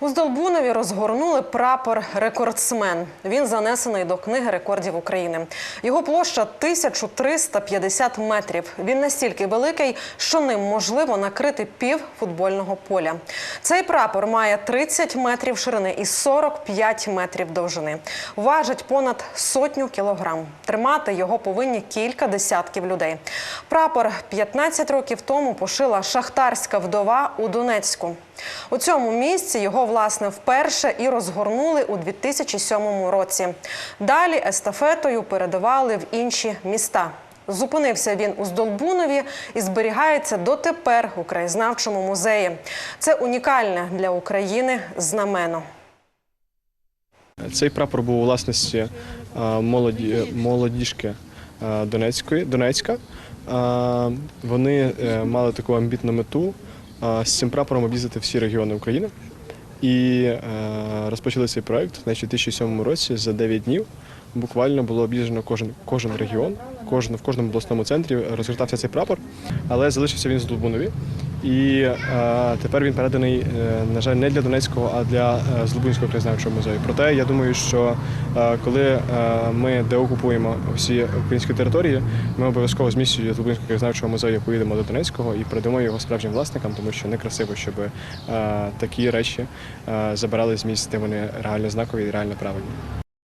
У Здолбунові розгорнули прапор рекордсмен. Він занесений до книги рекордів України. Його площа 1350 метрів. Він настільки великий, що ним можливо накрити пів футбольного поля. Цей прапор має 30 метрів ширини і 45 метрів довжини. Важить понад сотню кілограм. Тримати його повинні кілька десятків людей. Прапор 15 років тому пошила шахтарська вдова у Донецьку. У цьому місці його власне вперше і розгорнули у 2007 році. Далі естафетою передавали в інші міста. Зупинився він у Здолбунові і зберігається дотепер у краєзнавчому музеї. Це унікальне для України знамено. Цей прапор був у власності молоді, молодіжки Донецька. Вони е, мали таку амбітну мету з цим прапором об'їздити всі регіони України. І е, розпочали цей проект значить, у 2007 році за 9 днів. Буквально було об'їжджено кожен, кожен регіон, кожен, в кожному обласному центрі розгортався цей прапор, але залишився він з Долбунові. І е, тепер він переданий, е, на жаль, не для Донецького, а для е, Злобунського краєзнавчого музею. Проте я думаю, що е, коли е, ми деокупуємо всі українські території, ми обов'язково з місією Злобунського краєзнавчого музею поїдемо до Донецького і передамо його справжнім власникам, тому що некрасиво, щоб е, такі речі е, забирали з місць, де вони реально знакові і реально правильні.